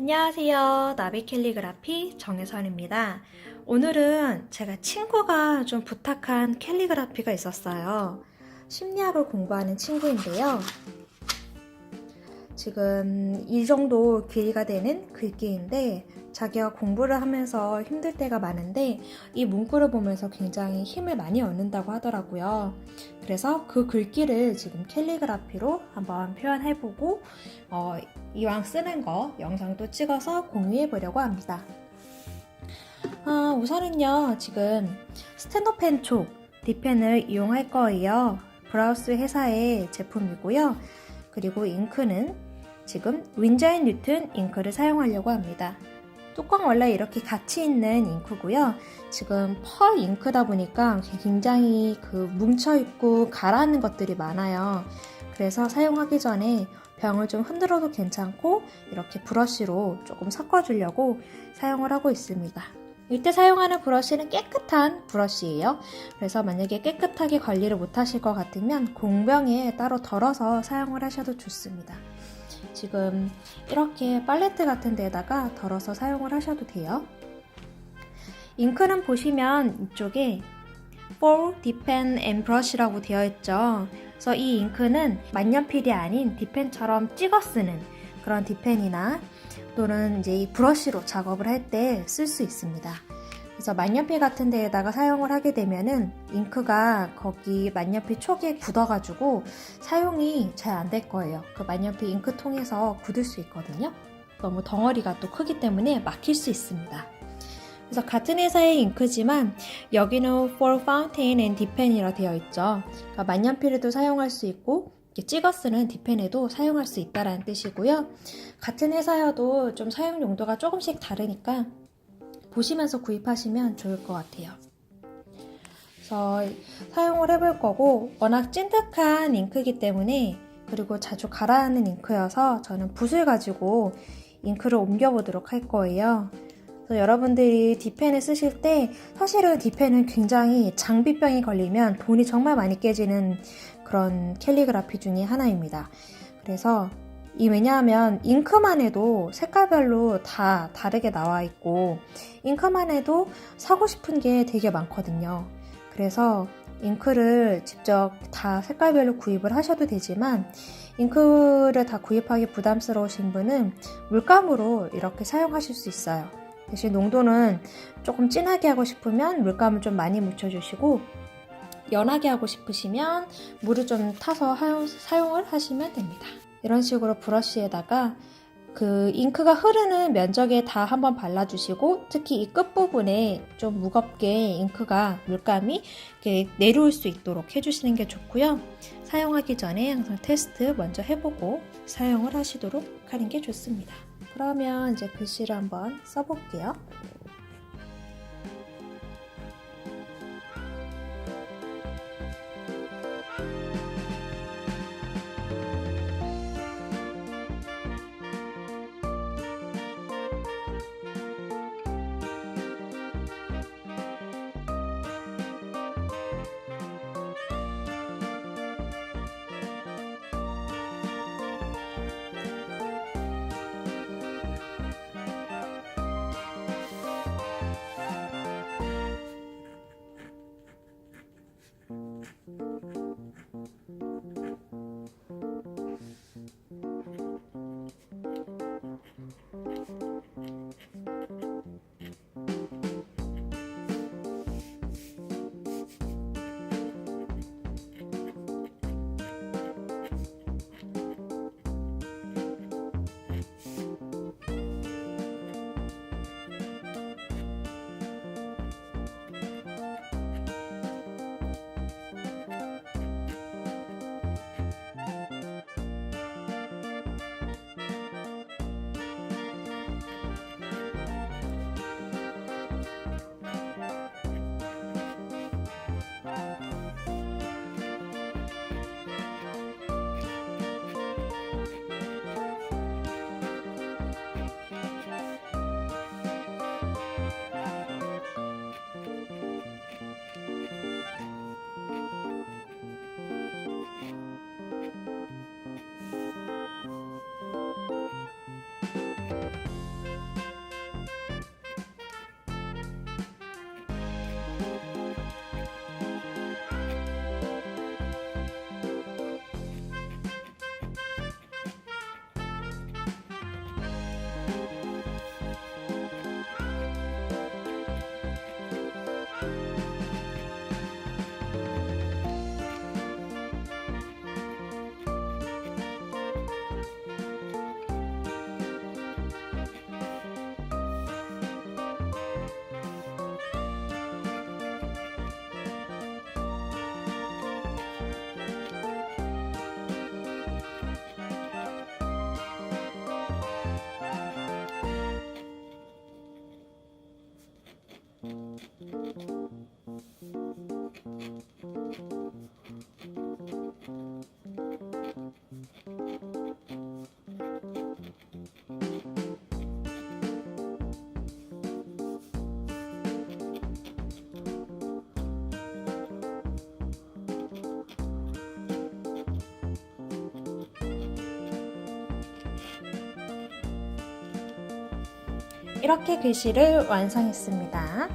안녕하세요. 나비 캘리그라피 정혜선입니다. 오늘은 제가 친구가 좀 부탁한 캘리그라피가 있었어요. 심리학을 공부하는 친구인데요. 지금 이 정도 길이가 되는 글귀인데 자기가 공부를 하면서 힘들 때가 많은데 이 문구를 보면서 굉장히 힘을 많이 얻는다고 하더라고요. 그래서 그 글귀를 지금 캘리그라피로 한번 표현해보고 어, 이왕 쓰는 거 영상도 찍어서 공유해 보려고 합니다. 아, 우선은요, 지금 스탠더펜 촉 디펜을 이용할 거예요. 브라우스 회사의 제품이고요. 그리고 잉크는 지금 윈자인 뉴튼 잉크를 사용하려고 합니다. 뚜껑 원래 이렇게 같이 있는 잉크고요. 지금 펄 잉크다 보니까 굉장히 그 뭉쳐있고 가라앉는 것들이 많아요. 그래서 사용하기 전에 병을 좀 흔들어도 괜찮고 이렇게 브러쉬로 조금 섞어주려고 사용을 하고 있습니다. 이때 사용하는 브러쉬는 깨끗한 브러쉬예요. 그래서 만약에 깨끗하게 관리를 못하실 것 같으면 공병에 따로 덜어서 사용을 하셔도 좋습니다. 지금 이렇게 팔레트 같은 데다가 덜어서 사용을 하셔도 돼요. 잉크는 보시면 이쪽에 For Dip and Brush라고 되어 있죠. 그래서 이 잉크는 만년필이 아닌 디펜처럼 찍어 쓰는 그런 디펜이나 또는 이제 이 브러쉬로 작업을 할 때 쓸 수 있습니다. 그래서 만년필 같은 데에다가 사용을 하게 되면은 잉크가 거기 만년필 촉에 굳어가지고 사용이 잘 안 될 거예요. 그 만년필 잉크통에서 굳을 수 있거든요. 너무 덩어리가 또 크기 때문에 막힐 수 있습니다. 그래서 같은 회사의 잉크지만 여기는 for fountain and dippen이라 되어 있죠. 그러니까 만년필에도 사용할 수 있고 찍어 쓰는 디펜에도 사용할 수 있다라는 뜻이고요. 같은 회사여도 좀 사용 용도가 조금씩 다르니까 보시면서 구입하시면 좋을 것 같아요. 그래서 사용을 해볼 거고 워낙 찐득한 잉크이기 때문에 그리고 자주 가라앉는 잉크여서 저는 붓을 가지고 잉크를 옮겨보도록 할 거예요. 그래서 여러분들이 디펜을 쓰실 때 사실은 디펜은 굉장히 장비병이 걸리면 돈이 정말 많이 깨지는 그런 캘리그라피 중에 하나입니다. 그래서 이 왜냐하면 잉크만 해도 색깔별로 다 다르게 나와 있고 잉크만 해도 사고 싶은 게 되게 많거든요. 그래서 잉크를 직접 다 색깔별로 구입을 하셔도 되지만 잉크를 다 구입하기 부담스러우신 분은 물감으로 이렇게 사용하실 수 있어요. 대신 농도는 조금 진하게 하고 싶으면 물감을 좀 많이 묻혀주시고 연하게 하고 싶으시면 물을 좀 타서 사용을 하시면 됩니다. 이런 식으로 브러쉬에다가 그 잉크가 흐르는 면적에 다 한번 발라주시고 특히 이 끝부분에 좀 무겁게 잉크가 물감이 내려올 수 있도록 해주시는 게 좋고요. 사용하기 전에 항상 테스트 먼저 해보고 사용을 하시도록 하는 게 좋습니다. 그러면 이제 글씨를 한번 써볼게요. 이렇게 글씨를 완성했습니다.